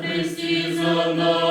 Христі за нас.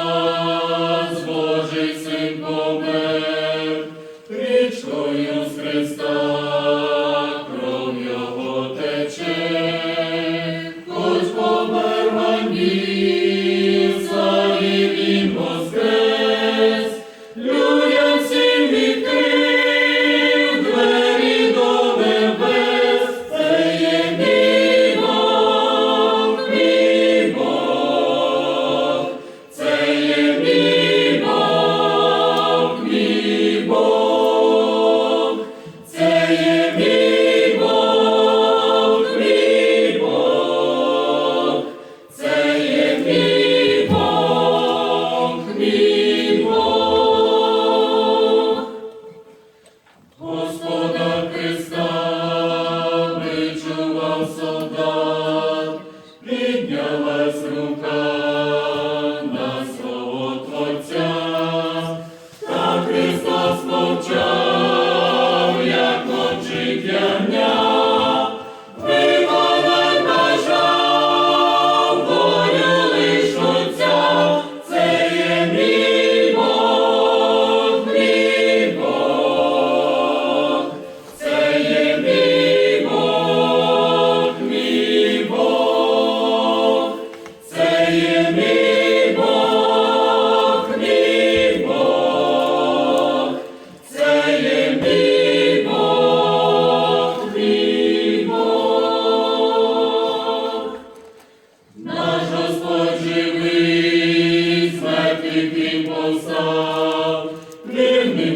посад,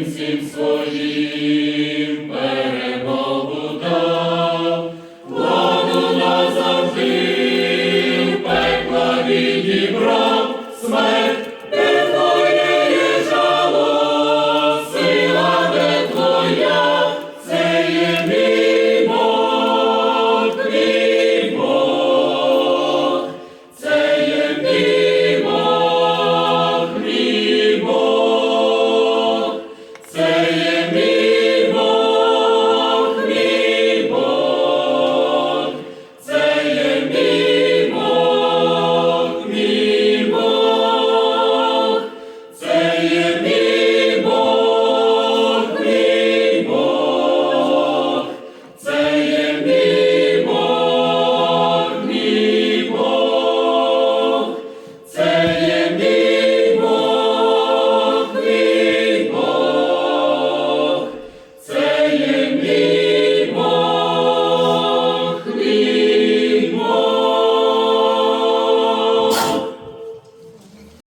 всім своїм перемогу дав, владу назавжди, пекла відібрав.